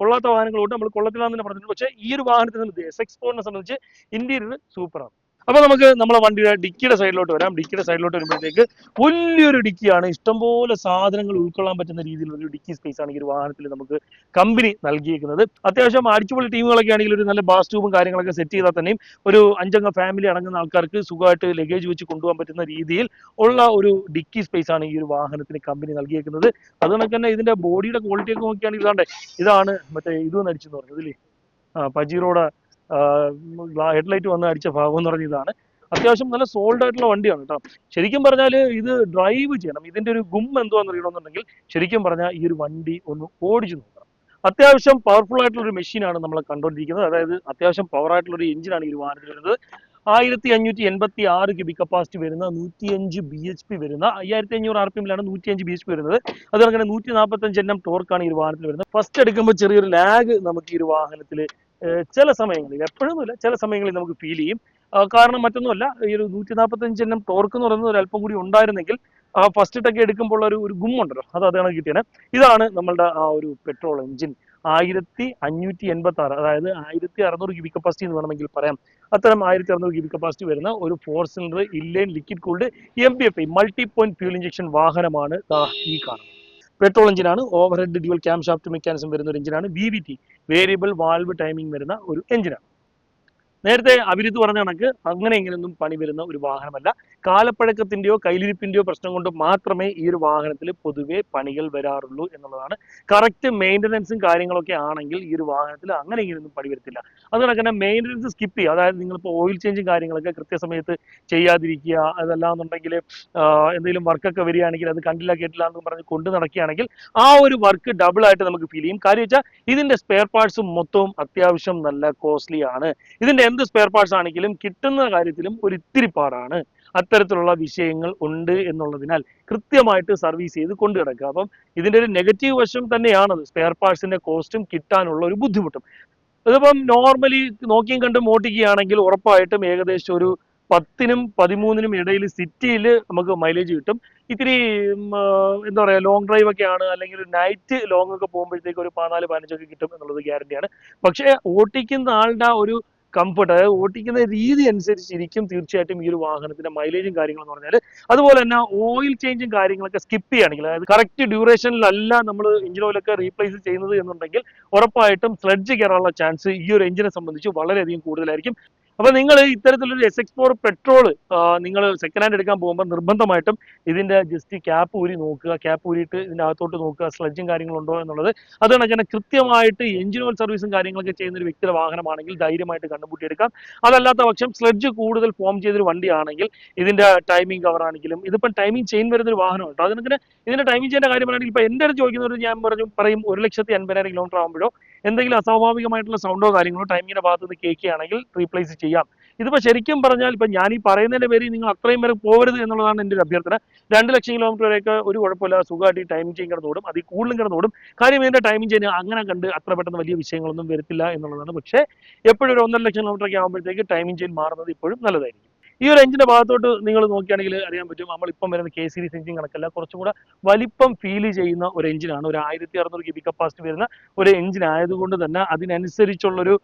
കൊള്ളാത്ത വാഹനങ്ങളുണ്ട് നമ്മൾ കൊള്ളത്തിലാന്ന് തന്നെ പറഞ്ഞിട്ടുണ്ട്. പക്ഷേ ഈ ഒരു വാഹനത്തെ സംബന്ധിച്ച് എസ് എക്സ് ഫോറിനെ സംബന്ധിച്ച് ഇന്റീരിയർ സൂപ്പറാണ് അപ്പൊ നമുക്ക് നമ്മളെ വണ്ടിയുടെ ഡിക്കിയുടെ സൈഡിലോട്ട് വരാം. ഡിക്കിയുടെ സൈഡിലോട്ട് വരുമ്പോഴത്തേക്ക് വലിയൊരു ഡിക്കിയാണ്. ഇഷ്ടംപോലെ സാധനങ്ങൾ ഉൾക്കൊള്ളാൻ പറ്റുന്ന രീതിയിലുള്ള ഒരു ഡിക്കി സ്പേസ് ആണ് ഈ ഒരു വാഹനത്തിൽ നമുക്ക് കമ്പനി നൽകിയിരിക്കുന്നത് അത്യാവശ്യം അടിച്ചുപൊളി ടീമുകളൊക്കെ ആണെങ്കിൽ ഒരു നല്ല ബാസ് ട്യൂബും കാര്യങ്ങളൊക്കെ സെറ്റ് ചെയ്താൽ തന്നെയും ഒരു അഞ്ചംഗ ഫാമിലി അടങ്ങുന്ന ആൾക്കാർക്ക് സുഖമായിട്ട് ലഗേജ് വെച്ച് കൊണ്ടുപോകാൻ പറ്റുന്ന രീതിയിൽ ഉള്ള ഒരു ഡിക്കി സ്പേസ് ആണ് ഈ ഒരു വാഹനത്തിന് കമ്പനി നൽകിയിരിക്കുന്നത് അതുകൊണ്ട് തന്നെ ഇതിന്റെ ബോഡിയുടെ ക്വാളിറ്റി ഒക്കെ നോക്കിയാണെങ്കിൽ ഇതാണ്ട് ഇതാണ് മറ്റേ ഇത് അടിച്ചെന്ന് പറഞ്ഞത് അല്ലേ? ആ പജീറോടെ ഹെഡ്ലൈറ്റ് വന്ന് അടിച്ച ഭാഗം എന്ന് പറഞ്ഞ ഇതാണ്. അത്യാവശ്യം നല്ല സോൾഡ് ആയിട്ടുള്ള വണ്ടിയാണ് കേട്ടോ. ശരിക്കും പറഞ്ഞാൽ ഇത് ഡ്രൈവ് ചെയ്യണം. ഇതിന്റെ ഒരു ഗും എന്തോന്ന് അറിയണമെന്നുണ്ടെങ്കിൽ ശരിക്കും പറഞ്ഞാൽ ഈ ഒരു വണ്ടി ഒന്ന് ഓടിച്ചു നോക്കണം. അത്യാവശ്യം പവർഫുൾ ആയിട്ടുള്ള ഒരു മെഷീനാണ് നമ്മൾ കണ്ടുകൊണ്ടിരിക്കുന്നത് അതായത് അത്യാവശ്യം പവർ ആയിട്ടുള്ള ഒരു എഞ്ചിനാണ് ഈ ഒരു വാഹനത്തിൽ വരുന്നത്. ആയിരത്തി അഞ്ഞൂറ്റി എൺപത്തി ആറ് ക്യൂബിക് കപ്പാസിറ്റി വരുന്ന നൂറ്റിയഞ്ച് ബി എച്ച് പി വരുന്ന അയ്യായിരത്തി അഞ്ഞൂറ് ആർ പി എമ്മിലാണ് നൂറ്റിയഞ്ച് ബി എച്ച് പി വരുന്നത്. അതുപോലെ തന്നെ നൂറ്റി നാൽപ്പത്തഞ്ച് എണ്ണം ടോർക്കാണ് ഈ ഒരു വാഹനത്തിൽ വരുന്നത്. ഫസ്റ്റ് എടുക്കുമ്പോൾ ചെറിയൊരു ലാഗ് നമുക്ക് ഈ ഒരു വാഹനത്തിൽ ചില സമയങ്ങളിൽ എപ്പോഴൊന്നുമില്ല ചില സമയങ്ങളിൽ നമുക്ക് ഫീൽ ചെയ്യും. കാരണം മറ്റൊന്നുമല്ല ഈ ഒരു നൂറ്റി നാൽപ്പത്തഞ്ച് എണ്ണം ടോർക്ക് എന്ന് പറയുന്നത് അല്പം കൂടി ഉണ്ടായിരുന്നെങ്കിൽ ആ ഫസ്റ്റ് ഇട്ടൊക്കെ എടുക്കുമ്പോൾ ഒരു ഒരു ഉണ്ടല്ലോ അത് അതാണ് കിട്ടിയത് ഇതാണ് നമ്മളുടെ ആ ഒരു പെട്രോൾ എഞ്ചിൻ ആയിരത്തി അഞ്ഞൂറ്റി എൺപത്തി ആറ് അതായത് ആയിരത്തി അറുന്നൂറ് ക്യൂബിക് കപ്പാസിറ്റി എന്ന് വേണമെങ്കിൽ പറയാം. അത്തരം ആയിരത്തി അറുന്നൂറ് ക്യൂബിക് കപ്പാസിറ്റി വരുന്ന ഒരു four cylinder inline liquid cooled M P F I multi point fuel injection വാഹനമാണ് ഈ കാണുന്നത്. പെട്രോൾ എഞ്ചിനാണ്. Overhead dual cam shaft mechanism വരുന്ന ഒരു എഞ്ചിനാണ്. V V T variable valve timing വരുന്ന ഒരു എഞ്ചിനാണ്. നേരത്തെ അഭിരുദ്ധ് പറഞ്ഞ കണക്ക് അങ്ങനെ ഇങ്ങനെയൊന്നും പണി വരുന്ന ഒരു വാഹനമല്ല. കാലപ്പഴക്കത്തിന്റെയോ കയ്യിലിരിപ്പിന്റെയോ പ്രശ്നം കൊണ്ട് മാത്രമേ ഈ ഒരു വാഹനത്തിൽ പൊതുവേ പണികൾ വരാറുള്ളൂ എന്നുള്ളതാണ്. കറക്റ്റ് മെയിന്റനൻസും കാര്യങ്ങളൊക്കെ ആണെങ്കിൽ ഈ ഒരു വാഹനത്തിൽ അങ്ങനെ ഇങ്ങനെയൊന്നും പണി വരത്തില്ല. അതുകൊണ്ട് തന്നെ മെയിന്റനൻസ് സ്കിപ്പ് ചെയ്യുക. അതായത് നിങ്ങളിപ്പോൾ ഓയിൽ ചേഞ്ചും കാര്യങ്ങളൊക്കെ കൃത്യസമയത്ത് ചെയ്യാതിരിക്കുക. അതല്ലാന്നുണ്ടെങ്കിൽ എന്തെങ്കിലും വർക്കൊക്കെ വരികയാണെങ്കിൽ അത് കണ്ടില്ല കേട്ടില്ല എന്ന് പറഞ്ഞ് കൊണ്ട് നടക്കുകയാണെങ്കിൽ ആ ഒരു വർക്ക് ഡബിൾ ആയിട്ട് നമുക്ക് ഫീൽ ചെയ്യും. കാര്യം വെച്ചാൽ ഇതിന്റെ സ്പെയർ പാർട്സ് മൊത്തവും അത്യാവശ്യം നല്ല കോസ്റ്റ്ലി ആണ്. ഇതിന്റെ എന്ത് സ്പെയർ പാർട്സ് ആണെങ്കിലും കിട്ടുന്ന കാര്യത്തിലും ഒരു ഇത്തിരി പാടാണ്. അത്തരത്തിലുള്ള വിഷയങ്ങൾ ഉണ്ട് എന്നുള്ളതിനാൽ കൃത്യമായിട്ട് സർവീസ് ചെയ്ത് കൊണ്ടു കിടക്കുക. അപ്പം ഇതിന്റെ ഒരു നെഗറ്റീവ് വശം തന്നെയാണത്. സ്പെയർ പാർട്സിന്റെ കോസ്റ്റും കിട്ടാനുള്ള ഒരു ബുദ്ധിമുട്ടും. ഇതിപ്പം നോർമലി നോക്കിയും കണ്ടും ഓട്ടിക്കുകയാണെങ്കിൽ ഉറപ്പായിട്ടും ഏകദേശം ഒരു പത്തിനും പതിമൂന്നിനും ഇടയിൽ സിറ്റിയിൽ നമുക്ക് മൈലേജ് കിട്ടും. ഇത്തിരി എന്താ പറയുക ലോങ് ഡ്രൈവ് ഒക്കെ ആണ്. അല്ലെങ്കിൽ നൈറ്റ് ലോങ് ഒക്കെ പോകുമ്പോഴത്തേക്ക് ഒരു പതിനാല് പതിനഞ്ചൊക്കെ കിട്ടും എന്നുള്ളത് ഗ്യാരണ്ടിയാണ് പക്ഷേ ഓട്ടിക്കുന്ന ആളുടെ ഒരു കംഫർട്ട് അതായത് ഓട്ടിക്കുന്ന രീതി അനുസരിച്ചിരിക്കും തീർച്ചയായിട്ടും ഈ ഒരു വാഹനത്തിന്റെ മൈലേജും കാര്യങ്ങളും എന്ന് പറഞ്ഞാൽ അതുപോലെ തന്നെ ഓയിൽ ചേഞ്ചും കാര്യങ്ങളൊക്കെ സ്കിപ്പ് ചെയ്യുകയാണെങ്കിൽ അതായത് കറക്റ്റ് ഡ്യൂറേഷനിലല്ല നമ്മൾ എഞ്ചിൻ ഓയിലൊക്കെ റീപ്ലേസ് ചെയ്യുന്നത് എന്നുണ്ടെങ്കിൽ ഉറപ്പായിട്ടും സ്ലഡ്ജ് കയറാനുള്ള ചാൻസ് ഈ ഒരു എഞ്ചിനെ സംബന്ധിച്ച് വളരെയധികം കൂടുതലായിരിക്കും. അപ്പൊ നിങ്ങൾ ഇത്തരത്തിലൊരു എസ് എക്സ്പോർ പെട്രോൾ നിങ്ങൾ സെക്കൻഡ് ഹാൻഡ് എടുക്കാൻ പോകുമ്പോൾ നിർബന്ധമായിട്ടും ഇതിന്റെ ജസ്റ്റ് ക്യാപ്പ് ഊരി നോക്കുക ക്യാപ്പ് ഊരിയിട്ട് ഇതിന്റെ അകത്തോട്ട് നോക്കുക സ്ലഡ്ജും കാര്യങ്ങളുണ്ടോ എന്നുള്ളത്. അത് കണക്കിന് കൃത്യമായിട്ട് എഞ്ചിൻ ഓയിൽ സർവീസും കാര്യങ്ങളൊക്കെ ചെയ്യുന്ന ഒരു വ്യക്തിയുടെ വാഹനമാണെങ്കിൽ ധൈര്യമായിട്ട് കണ്ടുമുട്ടിയെടുക്കാം അതല്ലാത്ത പക്ഷം സ്ലഡ്ജ് കൂടുതൽ ഫോം ചെയ്തൊരു വണ്ടിയാണെങ്കിൽ ഇതിന്റെ ടൈമിംഗ് കവർ ആണെങ്കിലും ഇതിപ്പം ടൈമിംഗ് ചെയിൻ വരുന്ന ഒരു വാഹനമാണ് കേട്ടോ അതിനൊക്കെ ഇതിന്റെ ടൈമിംഗ് ചെയ്യേണ്ട കാര്യം പറയുകയാണെങ്കിൽ ഇപ്പൊ എന്റെ അടുത്ത് ചോദിക്കുന്നവർ ഞാൻ പറഞ്ഞു പറയും ഒരു ലക്ഷത്തി അൻപതിനായിരം കിലോമീറ്റർ ആകുമ്പോഴോ എന്തെങ്കിലും അസ്വാഭാവികമായിട്ടുള്ള സൗണ്ടോ കാര്യങ്ങളോ ടൈമിങ്ങിന്റെ ഭാഗത്ത് നിന്ന് കേൾക്കുകയാണെങ്കിൽ റീപ്ലേസ് ചെയ്യാം. ഇതിപ്പോ ശരിക്കും പറഞ്ഞാൽ ഇപ്പൊ ഞാൻ ഈ പറയുന്നതിന്റെ പേരിൽ നിങ്ങൾ അത്രയും വരെ പോകരുത് എന്നുള്ളതാണ് എന്റെ ഒരു അഭ്യർത്ഥന. രണ്ട് ലക്ഷം കിലോമീറ്റർ വരെയൊക്കെ ഒരു കുഴപ്പമില്ല സുഖമായിട്ട് ടൈം ചെയിൻ കിടന്നോടും അതിൽ കൂടുതലും കിടന്നോടും കാര്യം ഇതിന്റെ ടൈമിംഗ് ചെയിൻ അങ്ങനെ കണ്ട് അത്ര പെട്ടെന്ന് വലിയ വിഷയങ്ങളൊന്നും വരത്തില്ല എന്നുള്ളതാണ്. പക്ഷേ എപ്പോഴും ഒരു ഒന്നര ലക്ഷം കിലോമീറ്റർ ഒക്കെ ആകുമ്പോഴത്തേക്ക് ടൈമിംഗ് ചെയിൻ മാറുന്നത് ഇപ്പോഴും നല്ലതായിരിക്കും. ഈ ഒരു എഞ്ചിന്റെ ഭാഗത്തോട്ട് നിങ്ങൾ നോക്കുകയാണെങ്കിൽ അറിയാൻ പറ്റും. നമ്മൾ ഇപ്പം വരുന്ന കെ സീരീസ് എഞ്ചിൻ കണക്കല്ല. കുറച്ചും കൂടെ വലിപ്പം ഫീൽ ചെയ്യുന്ന ഒരു എഞ്ചിനാണ് ഒരു ആയിരത്തി അറുന്നൂറ് കിബി കപ്പാസിറ്റി വരുന്ന ഒരു എഞ്ചിൻ ആയതുകൊണ്ട് തന്നെ അതിനനുസരിച്ചുള്ളൊരു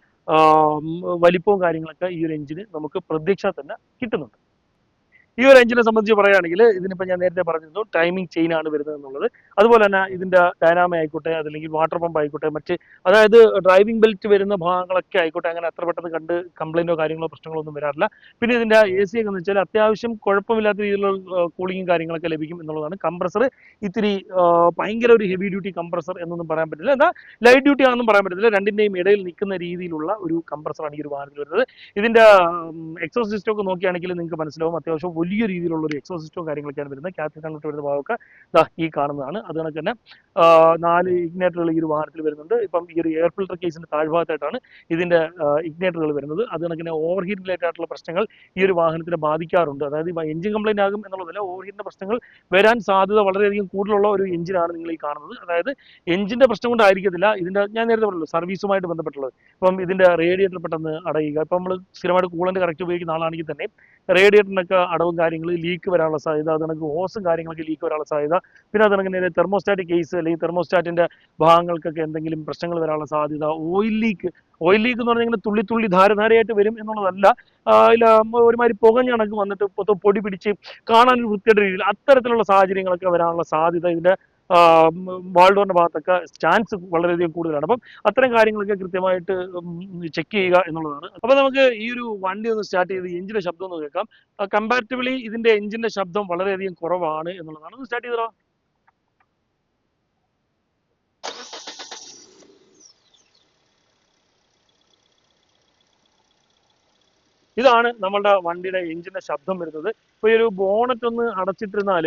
വലിപ്പവും കാര്യങ്ങളൊക്കെ ഈ ഒരു എഞ്ചിന് നമുക്ക് പ്രതീക്ഷ തന്നെ കിട്ടുന്നുണ്ട്. ഈ ഒരു എഞ്ചിനെ സംബന്ധിച്ച് പറയുകയാണെങ്കിൽ ഇതിനിപ്പോൾ ഞാൻ നേരത്തെ പറഞ്ഞിരുന്നു ടൈമിംഗ് ചെയിൻ ആണ് വരുന്നത് എന്നുള്ളത്. അതുപോലെ തന്നെ ഇതിന്റെ ഡൈനാമ ആയിക്കോട്ടെ അതല്ലെങ്കിൽ വാട്ടർ പമ്പ് ആയിക്കോട്ടെ മറ്റ് അതായത് ഡ്രൈവിംഗ് ബെൽറ്റ് വരുന്ന ഭാഗങ്ങളൊക്കെ ആയിക്കോട്ടെ അങ്ങനെ അത്ര പെട്ടെന്ന് കണ്ട് കംപ്ലൈന്റോ കാര്യങ്ങളോ പ്രശ്നങ്ങളോ ഒന്നും വരാറില്ല. പിന്നെ ഇതിന്റെ എ സി എന്ന് വെച്ചാൽ അത്യാവശ്യം കുഴപ്പമില്ലാത്ത രീതിയിലുള്ള കൂളിങ്ങും കാര്യങ്ങളൊക്കെ ലഭിക്കും എന്നുള്ളതാണ്. കംപ്രസർ ഇത്തിരി ഭയങ്കര ഒരു ഹെവി ഡ്യൂട്ടി കംപ്രസർ എന്നൊന്നും പറയാൻ പറ്റില്ല. എന്നാൽ ലൈറ്റ് ഡ്യൂട്ടി ആണെന്നും പറയാൻ പറ്റത്തില്ല. രണ്ടിന്റെയും ഇടയിൽ നിൽക്കുന്ന രീതിയിലുള്ള ഒരു കംപ്രസറാണ് ഈ ഒരു വാഹനത്തിൽ വരുന്നത്. ഇതിന്റെ എക്സോസ് ഒക്കെ നോക്കിയാണെങ്കിൽ നിങ്ങൾക്ക് മനസ്സിലാവും. അത്യാവശ്യം വലിയ രീതിയിലുള്ള ഒരു എക്സോ സിസ്റ്റവും കാര്യങ്ങളൊക്കെയാണ് വരുന്നത്. കണ്ടിട്ട് വരുന്ന ഭാഗമൊക്കെ ദാ ഈ കാണുന്നതാണ്. അത് കണക്ക് തന്നെ നാല് ഇഗ്നേറ്ററുകൾ ഈ ഒരു വാഹനത്തിൽ വരുന്നുണ്ട്. ഇപ്പം ഈ ഒരു എയർ ഫിൽട്ടർ കേസിന്റെ താഴ്ഭാഗത്തായിട്ടാണ് ഇതിന്റെ ഇഗ്നേറ്ററുകൾ വരുന്നത്. അത് കണക്കിന് ഓവർ ഹീറ്റ് റിലേറ്റഡ് ആയിട്ടുള്ള പ്രശ്നങ്ങൾ ഈ ഒരു വാഹനത്തിനെ ബാധിക്കാറുണ്ട്. അതായത് എഞ്ചിൻ കംപ്ലൈന്റ് ആകും എന്നുള്ളതല്ല ഓവർ ഹീറ്റിന്റെ പ്രശ്നങ്ങൾ വരാൻ സാധ്യത വളരെയധികം കൂടുതലുള്ള ഒരു എഞ്ചിനാണ് നിങ്ങൾ ഈ കാണുന്നത്. അതായത് എഞ്ചിന്റെ പ്രശ്നം കൊണ്ടായിരിക്കത്തില്ല ഇതിന്റെ ഞാൻ നേരത്തെ പറഞ്ഞല്ലോ സർവീസുമായിട്ട് ബന്ധപ്പെട്ടുള്ളത്. ഇപ്പം ഇതിന്റെ റേഡിയേറ്റർ പെട്ടെന്ന് അടയുക. ഇപ്പം നമ്മൾ സ്ഥിരമായിട്ട് കൂളന്റ് കറക്റ്റ് ഉപയോഗിക്കുന്ന ആളാണെങ്കിൽ തന്നെ റേഡിയേറ്ററിനൊക്കെ അടവും കാര്യങ്ങൾ ലീക്ക് വരാനുള്ള സാധ്യത അത് കണക്ക് ഹോസും കാര്യങ്ങളൊക്കെ ലീക്ക് വരാനുള്ള സാധ്യത. പിന്നെ അത് നേരെ തെർമോസ്റ്റാറ്റിക് കേസ് അല്ലെങ്കിൽ തെർമോസ്റ്റാറ്റിന്റെ ഭാഗങ്ങൾക്കൊക്കെ എന്തെങ്കിലും പ്രശ്നങ്ങൾ വരാനുള്ള സാധ്യത ഓയിൽ ലീക്ക് ഓയിൽ ലീക്ക് എന്ന് പറഞ്ഞാൽ തുള്ളി തുള്ളി ധാരധാരയായിട്ട് വരും എന്നുള്ളതല്ല. ഇല്ല ഒരുമാതിരി പുകഞ്ഞണക്ക് വന്നിട്ട് പൊടി പിടിച്ച് കാണാൻ ഒരു വൃത്തിയുടെ രീതിയിൽ അത്തരത്തിലുള്ള സാഹചര്യങ്ങളൊക്കെ വരാനുള്ള സാധ്യത ഇതിന്റെ വാൾഡോറിന്റെ ഭാഗത്തൊക്കെ ചാൻസ് വളരെയധികം കൂടുതലാണ്. അപ്പം അത്തരം കാര്യങ്ങളൊക്കെ കൃത്യമായിട്ട് ചെക്ക് ചെയ്യുക എന്നുള്ളതാണ്. അപ്പൊ നമുക്ക് ഈ ഒരു വണ്ടി ഒന്ന് സ്റ്റാർട്ട് ചെയ്ത് എഞ്ചിന്റെ ശബ്ദം ഒന്ന് കേൾക്കാം. കമ്പാരിറ്റീവ്ലി ഇതിന്റെ എഞ്ചിന്റെ ശബ്ദം വളരെയധികം കുറവാണ് എന്നുള്ളതാണ്. ഒന്ന് സ്റ്റാർട്ട് ചെയ്തോ? ഇതാണ് നമ്മളുടെ വണ്ടിയുടെ എഞ്ചിന്റെ ശബ്ദം വരുന്നത്. ഇപ്പൊ ഈ ഒരു ബോണറ്റ് ഒന്ന് അടച്ചിട്ടിരുന്നാൽ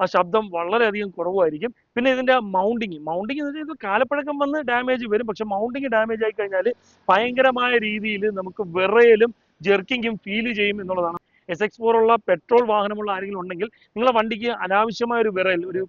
ആ ശബ്ദം വളരെയധികം കുറവായിരിക്കും. പിന്നെ ഇതിന്റെ മൗണ്ടിങ് മൗണ്ടിങ് എന്ന് വെച്ചാൽ കാലപ്പഴക്കം വന്ന് ഡാമേജ് വരും. പക്ഷെ മൗണ്ടിങ് ഡാമേജ് ആയി കഴിഞ്ഞാൽ ഭയങ്കരമായ രീതിയിൽ നമുക്ക് വിറയലും ജെർക്കിങ്ങും ഫീൽ ചെയ്യും എന്നുള്ളതാണ്. എസ് എക്സ് ഫോർ ഉള്ള പെട്രോൾ വാഹനമുള്ള ആരെങ്കിലും ഉണ്ടെങ്കിൽ നിങ്ങളെ വണ്ടിക്ക് അനാവശ്യമായ ഒരു വിറയൽ ഒരു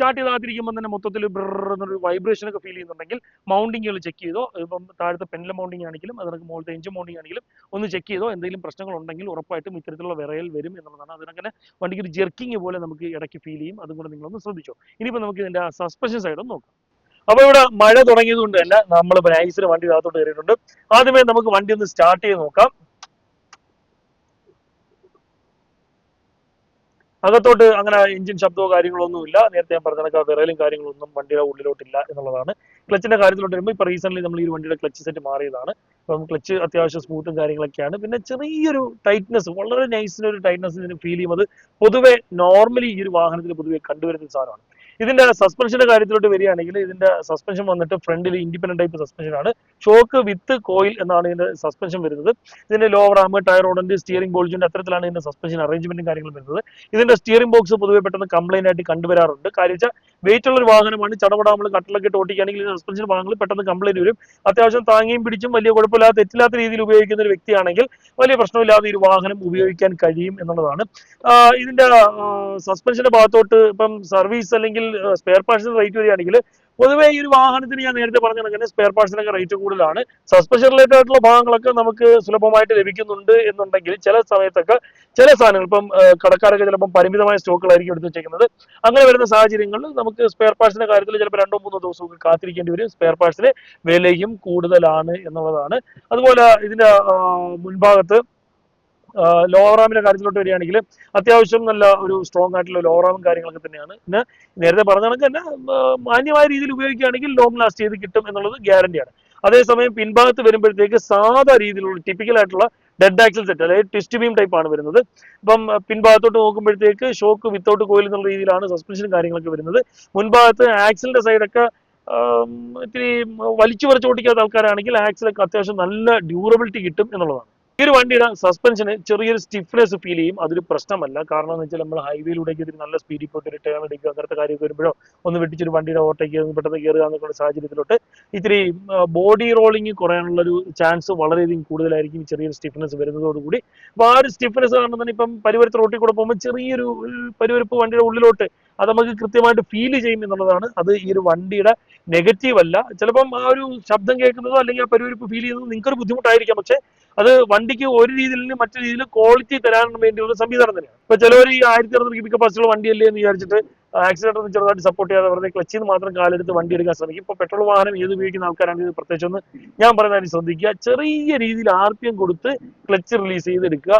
സ്റ്റാർട്ട് ചെയ്താതിരിക്കുമ്പോൾ തന്നെ മൊത്തത്തിൽ എന്നൊരു വൈബ്രേഷൻ ഒക്കെ ഫീൽ ചെയ്യുന്നുണ്ടെങ്കിൽ മൗണ്ടിങ്ങുകൾ ചെക്ക് ചെയ്തോ ഇപ്പം താഴത്തെ പെൻഡൽ മൗണ്ടിങ് ആണെങ്കിലും അതിനൊക്കെ മുകളിലത്തെ എഞ്ചിൻ മൗണ്ടിങ് ആണെങ്കിലും ഒന്ന് ചെക്ക് ചെയ്തോ എന്തെങ്കിലും പ്രശ്നങ്ങൾ ഉണ്ടെങ്കിൽ ഉറപ്പായിട്ടും ഇത്തരത്തിലുള്ള വിറയൽ വരും എന്നുള്ളതാണ്. അതിനങ്ങനെ വണ്ടിക്ക് ഒരു ജെർക്കിങ് പോലെ നമുക്ക് ഇടയ്ക്ക് ഫീൽ ചെയ്യും. അതും കൂടെ നിങ്ങളൊന്ന് ശ്രദ്ധിച്ചോ. ഇനിയിപ്പോൾ നമുക്ക് ഇതിന്റെ സസ്പെൻഷൻ സൈഡും നോക്കാം. അപ്പോൾ ഇവിടെ മഴ തുടങ്ങിയത് കൊണ്ട് തന്നെ നമ്മൾ നൈസിന് വണ്ടി അകത്തോട്ട് കയറിയിട്ടുണ്ട്. ആദ്യമേ നമുക്ക് വണ്ടി ഒന്ന് സ്റ്റാർട്ട് ചെയ്ത് നോക്കാം. അകത്തോട്ട് അങ്ങനെ എഞ്ചിൻ ശബ്ദമോ കാര്യങ്ങളോ ഒന്നും ഇല്ല. നേരത്തെ ഞാൻ പറഞ്ഞ കണക്കാ വിറയലും കാര്യങ്ങളൊന്നും വണ്ടിയുടെ ഉള്ളിലോട്ടില്ല എന്നുള്ളതാണ്. ക്ലച്ചിന്റെ കാര്യത്തിലോട്ട് വരുമ്പോൾ ഇപ്പൊ റീസെന്റ് നമ്മൾ ഈ വണ്ടിയുടെ ക്ലച്ച് സെറ്റ് മാറിയതാണ്. അപ്പം ക്ലച്ച് അത്യാവശ്യം സ്മൂത്തും കാര്യങ്ങളൊക്കെയാണ്. പിന്നെ ചെറിയൊരു ടൈറ്റ്നസ് വളരെ നൈസിന് ഒരു ടൈറ്റ്നസ് ഇതിന് ഫീൽ ചെയ്യുന്നത് പൊതുവെ നോർമലി ഈ ഒരു വാഹനത്തിൽ പൊതുവെ കണ്ടുവരുന്ന സാധനമാണ്. ഇതിന്റെ സസ്പെൻഷന്റെ കാര്യത്തിലോട്ട് വരികയാണെങ്കിൽ ഇതിന്റെ സസ്പെൻഷൻ വന്നിട്ട് ഫ്രണ്ടിൽ ഇൻഡിപെൻഡന്റ് ടൈപ്പ് സസ്പെൻഷൻ ആണ്. ഷോക്ക് വിത്ത് കോയിൽ എന്നാണ് ഇതിന്റെ സസ്പെൻഷൻ വരുന്നത്. ഇതിന്റെ ലോവർ ആം ടയർ ഓടന്റ് സ്റ്റിയറിംഗ് ബോൾജിന്റെ അത്തരത്തിലാണ് ഇതിന്റെ സസ്പെൻഷൻ അറേഞ്ച്മെന്റും കാര്യങ്ങളും വരുന്നത്. ഇതിന്റെ സ്റ്റിയറിംഗ് ബോക്സ് പൊതുവെ പെട്ടെന്ന് കംപ്ലൈന്റ് ആയിട്ട് കണ്ടുവരാറുണ്ട്. കാര്യം വെയിറ്റ് ഉള്ള ഒരു വാഹനമാണ്. ചടപട നമ്മൾ കട്ടിലൊക്കെ ഇട്ട് ഓട്ടിക്കുകയാണെങ്കിൽ സസ്പെൻഷൻ ഭാഗങ്ങൾ പെട്ടെന്ന് കംപ്ലൈന്റ് വരും. അത്യാവശ്യം താങ്ങിയും പിടിച്ചും വലിയ കുഴപ്പമില്ലാത്ത തെറ്റില്ലാത്ത രീതിയിൽ ഉപയോഗിക്കുന്ന ഒരു വ്യക്തിയാണെങ്കിൽ വലിയ പ്രശ്നമില്ലാതെ ഈ വാഹനം ഉപയോഗിക്കാൻ കഴിയും എന്നുള്ളതാണ്. ഇതിന്റെ സസ്പെൻഷന്റെ ഭാഗത്തോട്ട് ഇപ്പം സർവീസ് അല്ലെങ്കിൽ സ്പെയർ പാർട്സിന് റേറ്റ് വരികയാണെങ്കിൽ പൊതുവേ ഈ ഒരു വാഹനത്തിന് ഞാൻ നേരത്തെ പറഞ്ഞ കണക്കിന് സ്പെയർ പാർട്സിനൊക്കെ റേറ്റ് കൂടുതലാണ്. സസ്പെൻഷൻ റിലേറ്റഡ് ആയിട്ടുള്ള ഭാഗങ്ങളൊക്കെ നമുക്ക് സുലഭമായിട്ട് ലഭിക്കുന്നുണ്ട് എന്നുണ്ടെങ്കിൽ ചില സമയത്തൊക്കെ ചില സാധനങ്ങൾ ഇപ്പം കടക്കാരൊക്കെ ചിലപ്പം പരിമിതമായ സ്റ്റോക്കുകളായിരിക്കും എടുത്ത് വെച്ചേക്കുന്നത്. അങ്ങനെ വരുന്ന സാഹചര്യങ്ങളിൽ നമുക്ക് സ്പെയർ പാർട്സിന്റെ കാര്യത്തിൽ ചിലപ്പോൾ രണ്ടോ മൂന്നോ ദിവസമൊക്കെ കാത്തിരിക്കേണ്ടി വരും. സ്പെയർ പാർട്സിന് വിലയും കൂടുതലാണ് എന്നുള്ളതാണ്. അതുപോലെ ഇതിന്റെ ആ, ലോറാമിന്റെ കാര്യത്തിലോട്ട് വരികയാണെങ്കിൽ അത്യാവശ്യം നല്ല ഒരു സ്ട്രോങ് ആയിട്ടുള്ള ലോവറാമും കാര്യങ്ങളൊക്കെ തന്നെയാണ്. പിന്നെ നേരത്തെ പറഞ്ഞ കണക്ക് തന്നെ മാന്യമായ രീതിയിൽ ഉപയോഗിക്കുകയാണെങ്കിൽ ലോങ് ലാസ്റ്റ് ചെയ്ത് കിട്ടും എന്നുള്ളത് ഗ്യാരണ്ടിയാണ് അതേസമയം പിൻഭാഗത്ത് വരുമ്പോഴത്തേക്ക് സാധാ രീതിയിലുള്ള ടിപ്പിക്കൽ ആയിട്ടുള്ള ഡെഡ് ആക്സിൽ സെറ്റ് അതായത് ട്വിസ്റ്റ് ബീം ടൈപ്പ് ആണ് വരുന്നത്. അപ്പം പിൻഭാഗത്തോട്ട് നോക്കുമ്പോഴത്തേക്ക് ഷോക്ക് വിത്തൗട്ട് കോയിൽ എന്നുള്ള രീതിയിലാണ് സസ്പെൻഷൻ കാര്യങ്ങളൊക്കെ വരുന്നത്. മുൻഭാഗത്ത് ആക്സിലിന്റെ സൈഡൊക്കെ ഇത്തിരി വലിച്ചു വരച്ചോട്ടിക്കാത്ത ആൾക്കാരാണെങ്കിൽ ആക്സിലൊക്കെ അത്യാവശ്യം നല്ല ഡ്യൂറബിലിറ്റി കിട്ടും എന്നുള്ളതാണ്. ഈ ഒരു വണ്ടിയുടെ സസ്പെൻഷന് ചെറിയൊരു സ്റ്റിഫ്നെസ് ഫീൽ ചെയ്യും. അതൊരു പ്രശ്നമല്ല. കാരണം എന്ന് വെച്ചാൽ നമ്മൾ ഹൈവേയിലൂടെയൊക്കെ ഇതിന് നല്ല സ്പീഡിൽ പോയിട്ട് ഒരു ടേൺ എടുക്കുക അങ്ങനത്തെ കാര്യമൊക്കെ വരുമ്പോഴോ ഒന്ന് വെട്ടിച്ചൊരു വണ്ടിയുടെ ഓട്ടയ്ക്ക് പെട്ടെന്ന് കയറുക എന്നൊക്കെയുള്ള സാഹചര്യത്തിലോട്ട് ഇത്തിരി ബോഡി റോളിംഗ് കുറയാനുള്ള ഒരു ചാൻസ് വളരെയധികം കൂടുതലായിരിക്കും ചെറിയൊരു സ്റ്റിഫ്നെസ് വരുന്നതോടുകൂടി. അപ്പോൾ ആ ഒരു സ്റ്റിഫ്നെസ് കാരണം തന്നെ ഇപ്പം പരിവരത്ത് റോട്ടിൽ കൂടെ പോകുമ്പോൾ ചെറിയൊരു പരിവരപ്പ് വണ്ടിയുടെ ഉള്ളിലോട്ട് അത് നമുക്ക് കൃത്യമായിട്ട് ഫീൽ ചെയ്യും എന്നുള്ളതാണ്. അത് ഈ ഒരു വണ്ടിയുടെ നെഗറ്റീവ് അല്ല. ചിലപ്പം ആ ഒരു ശബ്ദം കേൾക്കുന്നതോ അല്ലെങ്കിൽ ആ പരിവരിപ്പ് ഫീൽ ചെയ്യുന്നതോ നിങ്ങൾക്കൊരു ബുദ്ധിമുട്ടായിരിക്കാം. പക്ഷെ അത് വണ്ടിക്ക് ഒരു രീതിയിൽ മറ്റു രീതിയിൽ ക്വാളിറ്റി തരാൻ വേണ്ടിയുള്ള സംവിധാനം തന്നെയാണ്. ഇപ്പൊ ചിലവർ ഈ ആയിരത്തി അറുന്നൂറ് കിബി കപ്പാസിറ്റിയുള്ള വണ്ടിയല്ലേ എന്ന് വിചാരിച്ചിട്ട് ആക്സിഡന്റ് ചെറുതായിട്ട് സപ്പോർട്ട് ചെയ്യാതെ വെറുതെ ക്ലച്ചിൽ നിന്ന് മാത്രം കാലെടുത്ത് വണ്ടി എടുക്കാൻ ശ്രമിക്കും. ഇപ്പൊ പെട്രോൾ വാഹനം ഏത് ഉപയോഗിക്കുന്ന ആൾക്കാരാണ് ഇത് പ്രത്യേകിച്ച് ഒന്ന് ഞാൻ പറയുന്നതിന് ശ്രദ്ധിക്കുക. ചെറിയ രീതിയിൽ ആർ പി എം കൊടുത്ത് ക്ലച്ച് റിലീസ് ചെയ്തെടുക്കുക.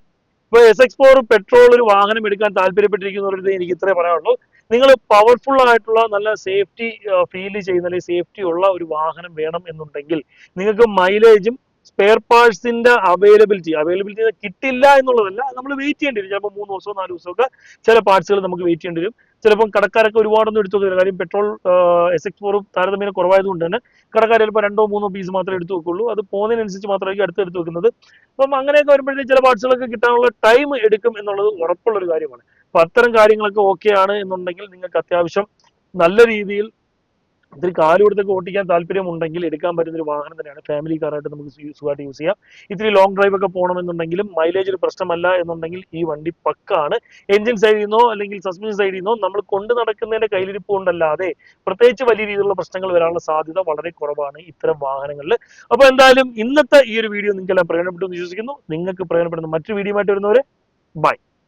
ഇപ്പൊ എസ് എക്സ് ഫോർ പെട്രോൾ ഒരു വാഹനം എടുക്കാൻ താല്പര്യപ്പെട്ടിരിക്കുന്നവരുടെ എനിക്ക് ഇത്രേ പറയാനുള്ളൂ. നിങ്ങൾ പവർഫുൾ ആയിട്ടുള്ള നല്ല സേഫ്റ്റി ഫീൽ ചെയ്യുന്ന അല്ലെങ്കിൽ സേഫ്റ്റി ഉള്ള ഒരു വാഹനം വേണം എന്നുണ്ടെങ്കിൽ നിങ്ങൾക്ക് മൈലേജും സ്പെയർ പാർട്സിന്റെ അവൈലബിലിറ്റി അവൈലബിലിറ്റി കിട്ടില്ല എന്നുള്ളതല്ല നമ്മൾ വെയിറ്റ് ചെയ്യേണ്ടി വരും. ചിലപ്പോൾ മൂന്ന് ദിവസമോ നാല് ദിവസമൊക്കെ ചില പാർട്സുകൾ നമുക്ക് വെയിറ്റ് ചെയ്യേണ്ടി വരും. ചിലപ്പോൾ കടക്കാരൊക്കെ ഒരുപാടൊന്നും എടുത്തു വെക്കില്ല. കാര്യം പെട്രോൾ എസ് എക്സ് ഫോറും താരതമ്യേന കുറവായതുകൊണ്ട് തന്നെ കടക്കാർ ചിലപ്പോൾ രണ്ടോ മൂന്നോ പീസ് മാത്രമേ എടുത്തു വെക്കുള്ളൂ. അത് പോകുന്നതിനനുസരിച്ച് മാത്രമായിരിക്കും അടുത്ത് എടുത്ത് വെക്കുന്നത്. അപ്പം അങ്ങനെയൊക്കെ വരുമ്പോഴത്തേക്ക് ചില പാർട്സുകളൊക്കെ കിട്ടാനുള്ള ടൈം എടുക്കും എന്നുള്ളത് ഉറപ്പുള്ള ഒരു കാര്യമാണ്. അപ്പൊ അത്തരം കാര്യങ്ങളൊക്കെ ഓക്കെ ആണ് എന്നുണ്ടെങ്കിൽ നിങ്ങൾക്ക് അത്യാവശ്യം നല്ല രീതിയിൽ ഇത്തിരി കാൽ കൊടുത്തൊക്കെ ഓട്ടിക്കാൻ താല്പര്യമുണ്ടെങ്കിൽ എടുക്കാൻ പറ്റുന്ന ഒരു വാഹനം തന്നെയാണ്. ഫാമിലി കാറായിട്ട് നമുക്ക് സുഖമായിട്ട് യൂസ് ചെയ്യാം. ഇത്തിരി ലോങ് ഡ്രൈവ് ഒക്കെ പോകണമെന്നുണ്ടെങ്കിലും മൈലേജ് ഒരു പ്രശ്നമല്ല എന്നുണ്ടെങ്കിൽ ഈ വണ്ടി പക്കാണ്. എഞ്ചിൻ സൈഡിൽ നിന്നോ അല്ലെങ്കിൽ സസ്പെൻഷൻ സൈഡിൽ നിന്നോ നമ്മൾ കൊണ്ടു നടക്കുന്നതിന്റെ കയ്യിലിരിപ്പ് കൊണ്ടല്ലാതെ പ്രത്യേകിച്ച് വലിയ രീതിയിലുള്ള പ്രശ്നങ്ങൾ വരാനുള്ള സാധ്യത വളരെ കുറവാണ് ഇത്തരം വാഹനങ്ങളിൽ. അപ്പോൾ എന്തായാലും ഇന്നത്തെ ഈ ഒരു വീഡിയോ നിങ്ങൾക്ക് എല്ലാം പ്രയോജനപ്പെട്ടു എന്ന് വിശ്വസിക്കുന്നു. നിങ്ങൾക്ക് പ്രയോജനപ്പെടുന്ന മറ്റു വീഡിയോ ആയിട്ട് വരുന്നവരെ ബൈ